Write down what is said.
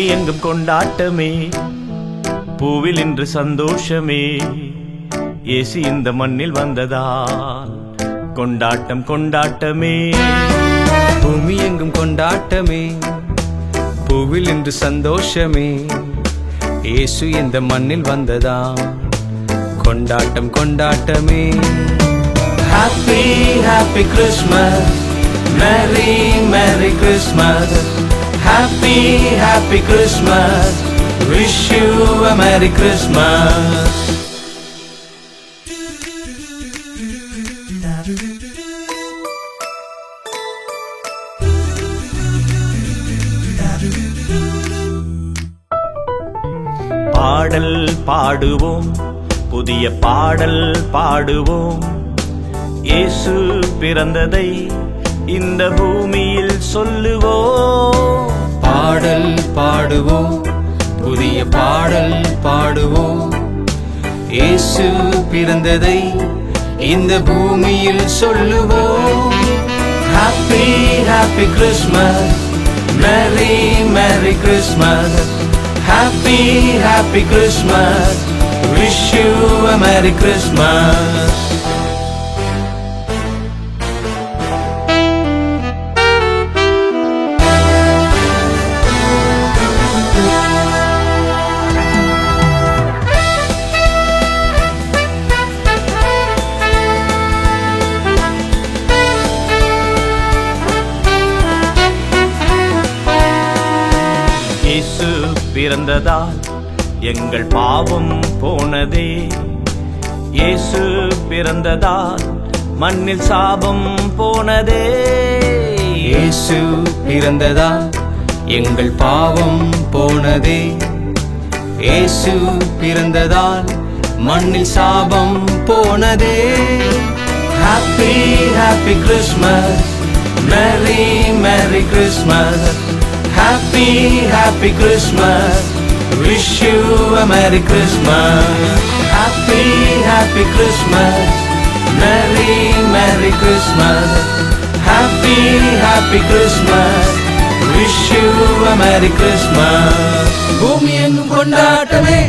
பூமி எங்கும் கொண்டாட்டமே. பூவில் இன்று சந்தோஷமே. ஏசி இந்த மண்ணில் வந்ததால் கொண்டாட்டம் கொண்டாட்டமே. பூமி எங்கும் கொண்டாட்டமே. பூவில் இன்று சந்தோஷமே. ஏசு இந்த மண்ணில் வந்ததா கொண்டாட்டம் கொண்டாட்டமே. Happy happy Christmas merry merry Christmas happy happy Christmas Wish you a Merry Christmas பாடல் பாடுவோம். புதிய பாடல் பாடுவோம். இயேசு பிறந்ததை இந்த பூமியில் சொல் பாடுவோம். இயேசு பிறந்ததை இந்த பூமியில் சொல்லுவோம். Happy happy Christmas merry merry Christmas happy happy Christmas wish you a merry Christmas இயேசு பிறந்ததால் எங்கள் பாவம் போனதே. இயேசு பிறந்ததால் மண்ணில் சாபம் போனதே. இயேசு பிறந்ததா எங்கள் பாவம் போனதே. இயேசு பிறந்ததால் மண்ணில் சாபம் போனதே. Happy happy Christmas merry merry Christmas happy happy Christmas wish you a merry Christmas happy happy Christmas merry merry Christmas happy happy Christmas wish you a merry Christmas பூமி எங்கும் கொண்டாட்டமே